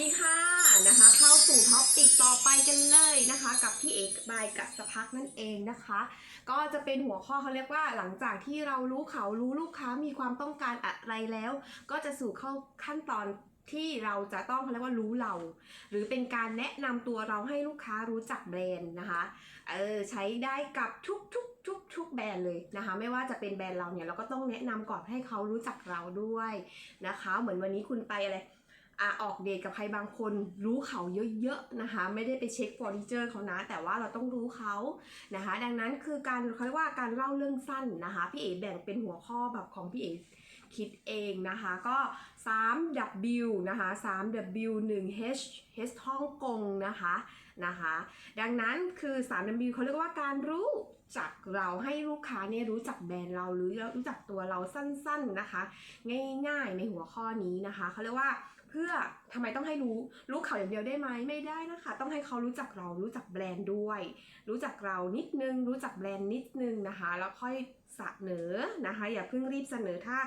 ดีค่ะนะคะ เข้าสู่ท็อปติกต่อไปกันเลยนะคะ กับพี่เอกบายกับสพักนั่นเองนะคะ ก็จะเป็นหัวข้อเขาเรียกว่าหลังจากที่เรารู้เขารู้ลูกค้ามีความต้องการอะไรแล้ว ก็จะสู่เข้าขั้นตอนที่เราจะต้องเขาเรียกว่ารู้เรา หรือเป็นการแนะนำตัวเราให้ลูกค้ารู้จักแบรนด์นะคะเออใช้ได้กับทุกทุกทุกทุกแบรนด์เลยนะคะ ไม่ว่าจะเป็นแบรนด์เราเนี่ยเราก็ต้องแนะนำก่อนให้เขารู้จักเราด้วยนะคะ เหมือนวันนี้คุณไปอะไร อะออกเดทกับใครบางคนรู้เขาเยอะๆนะคะ ไม่ได้ไปเช็คฟอร์นิเจอร์เขานะ แต่ว่าเราต้องรู้เขานะคะ ดังนั้นคือการเขาเรียกว่าการเล่าเรื่องสั้นนะคะ พี่เอ๋แบ่งเป็นหัวข้อแบบของพี่เอ๋คิดเองนะคะ ก็ 3W นะคะ 3W 1 H H ฮ่องกงนะคะนะคะ ดังนั้นคือ 3W เขาเรียกว่าการรู้จักเราให้ลูกค้าเนี่ยรู้จักแบรนด์เราหรือรู้จักตัวเราสั้นๆนะคะ ง่ายๆในหัวข้อนี้นะคะเขาเรียกว่าเพื่อทำไมต้องให้รู้รู้เขาอย่างเดียวได้ไหมไม่ได้นะคะ ต้องให้เขารู้จักเรารู้จักแบรนด์ด้วย รู้จักเรานิดนึง รู้จักแบรนด์นิดนึงนะคะ แล้วค่อยเสนอนะคะ อย่าเพิ่งรีบเสนอถ้า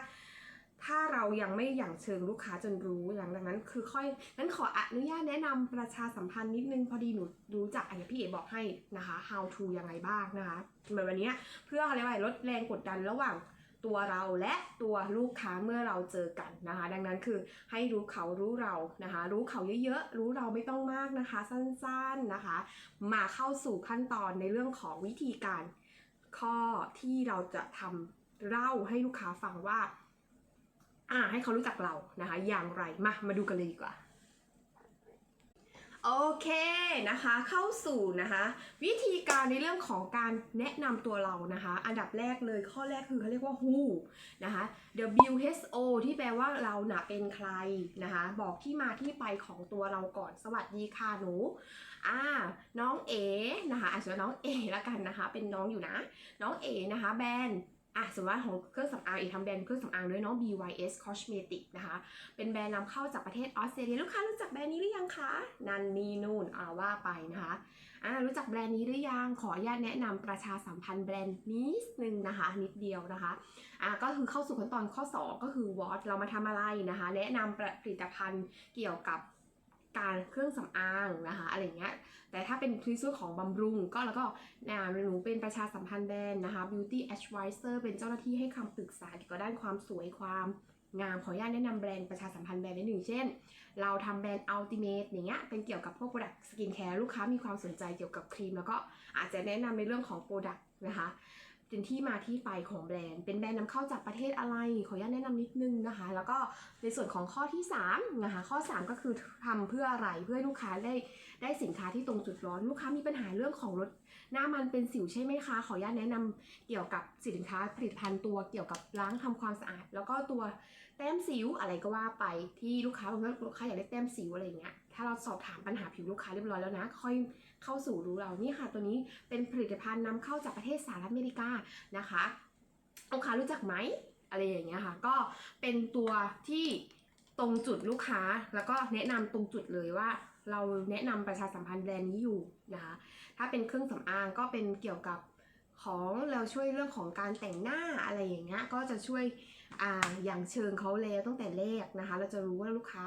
ถ้าเรายังไม่อย่างเชิงลูกค้าจนรู้หลังจากนั้น คือค่อยนั้นขออนุญาตแนะนำประชาสัมพันธ์นิดนึงพอดีหนูรู้จักอันนี้พี่เอบอกให้นะคะ how to ยังไงบ้างนะคะเหมือนวันนี้เพื่ออะไรว่าลดแรงกดดันระหว่างตัวเราและตัวลูกค้าเมื่อเราเจอกันนะคะ ดังนั้นคือให้รู้เขารู้เรานะคะ รู้เขาเยอะๆ รู้เราไม่ต้องมากนะคะ สั้นๆนะคะ มาเข้าสู่ขั้นตอนในเรื่องของวิธีการข้อที่เราจะทำเล่าให้ลูกค้าฟังว่า อ่าให้เขารู้จักเรานะคะ อย่างไรมามาดูกันเลยดีกว่าโอเคนะคะเข้าสู่นะคะวิธีการในเรื่องของการแนะนำตัวเรานะคะ อันดับแรกเลยข้อแรกคือเขาเรียกว่า who นะคะ WHO ที่แปลว่าเราหนะเป็นใครนะคะ บอกที่มาที่ไปของตัวเราก่อนสวัสดีค่ะหนูอ่าน้องเอนะคะอาจจะน้องเอละกันนะคะ เป็นน้องอยู่นะ น้องเอนะคะแบรนด์ อะสมมติว่าของเครื่องสำอางอีกทำแบรนด์เครื่องสำอางด้วยเนาะ BYS Cosmetic นะคะ เป็นแบรนด์นำเข้าจากประเทศออสเตรเลียลูกค้ารู้จักแบรนด์นี้หรือยังคะ นันนีนูนอ่าว่าไปนะคะอ่ารู้จักแบรนด์นี้หรือยัง ขออนุญาตแนะนำประชาสัมพันธ์แบรนด์นิดนึงนะคะ นิดเดียวนะคะอ่าก็คือเข้าสู่ขั้นตอนข้อ 2 ก็คือวอตเรามาทำอะไรนะคะ แนะนำผลิตภัณฑ์เกี่ยวกับ การเครื่องสำอางนะคะอะไรเงี้ย แต่ถ้าเป็นในส่วนของบำรุงก็แล้วก็นะหนูเป็นประชาสัมพันธ์แบรนด์นะคะ beauty advisor เป็นเจ้าหน้าที่ให้คำปรึกษาเกี่ยวกับด้านความสวยความงามขออนุญาตแนะนำแบรนด์ประชาสัมพันธ์แบรนด์นิดหนึ่งเช่น เราทำแบรนด์ ultimate อย่างเงี้ยเป็นเกี่ยวกับพวก product skin care ลูกค้ามีความสนใจเกี่ยวกับครีม แล้วก็อาจจะแนะนำในเรื่องของ product นะคะ เป็นที่มาที่ไปของแบรนด์ เป็นแบรนด์นำเข้าจากประเทศอะไร ขออนุญาตแนะนำนิดนึงนะคะ แล้วก็ในส่วนของข้อที่3นะคะข้อ 3 ก็คือทำเพื่ออะไรเพื่อให้ลูกค้าได้ได้สินค้าที่ตรงจุดร้อน ลูกค้ามีปัญหาเรื่องของลดหน้ามันเป็นสิวใช่ไหมคะ ขออนุญาตแนะนำเกี่ยวกับสินค้าผลิตภัณฑ์ตัวเกี่ยวกับล้างทำความสะอาด แล้วก็ตัวแต้มสิวอะไรก็ว่าไปที่ลูกค้าบางทีลูกค้าอยากได้แต้มสิวอะไรอย่างเงี้ย ถ้าเราสอบถามปัญหาผิวลูกค้าเรียบร้อยแล้วนะ ค่อยเข้าสู่รู้เรานี่ค่ะ ตัวนี้เป็นผลิตภัณฑ์นำเข้าจากประเทศสหรัฐอเมริกานะคะลูกค้ารู้จักไหมอะไรอย่างเงี้ยค่ะ ก็เป็นตัวที่ตรงจุดลูกค้าแล้วก็แนะนำตรงจุดเลยว่า เราแนะนำประชาสัมพันธ์แบรนด์นี้อยู่นะคะถ้าเป็นเครื่องสำอางก็เป็นเกี่ยวกับ ของเราช่วยเรื่องของการแต่งหน้าอะไรอย่างเงี้ยก็จะช่วยอ่าอย่างเชิงเขาแล้วตั้งแต่แรกนะคะ เราจะรู้ว่าลูกค้า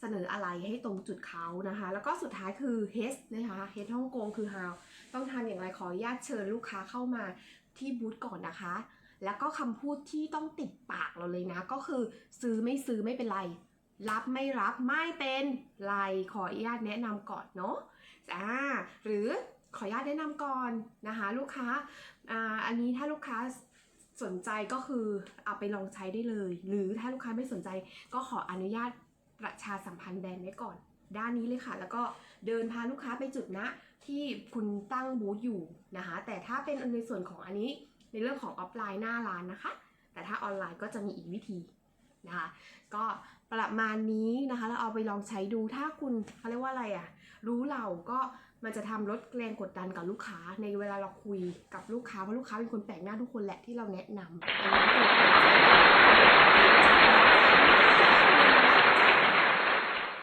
เสนออะไรให้ตรงจุดเขานะคะ แล้วก็สุดท้ายคือ H นะคะ H ฮ่องกงคือ how ต้องทำอย่างไรขออนุญาตเชิญลูกค้าเข้ามาที่บูธก่อนนะคะ แล้วก็คำพูดที่ต้องติดปากเราเลยนะ ก็คือซื้อไม่ซื้อไม่เป็นไร รับไม่รับไม่เป็นไรขออนุญาตแนะนำก่อนเนาะอ่าหรือ ขออนุญาตแนะนำก่อนนะคะ ลูกค้าอ่าอันนี้ถ้าลูกค้าสนใจก็คือเอาไปลองใช้ได้เลย หรือถ้าลูกค้าไม่สนใจก็ขออนุญาตประชาสัมพันธ์แบรนด์ไว้ก่อน ด้านนี้เลยค่ะ แล้วก็เดินพาลูกค้าไปจุดนะที่คุณตั้งบูธอยู่นะคะ แต่ถ้าเป็นในส่วนของอันนี้ในเรื่องของออฟไลน์หน้าร้านนะคะ แต่ถ้าออนไลน์ก็จะมีอีกวิธีนะคะก็ประมาณนี้นะคะแล้วเอาไปลองใช้ดูถ้าคุณเขาเรียกว่าอะไรอะ่ะรู้เราก็ มันจะทำลดแรงกดดันกับลูกค้า ในเวลาเราคุยกับลูกค้าเพราะลูกค้าเป็นคนแปลกหน้าทุกคนแหละที่เราแนะนำ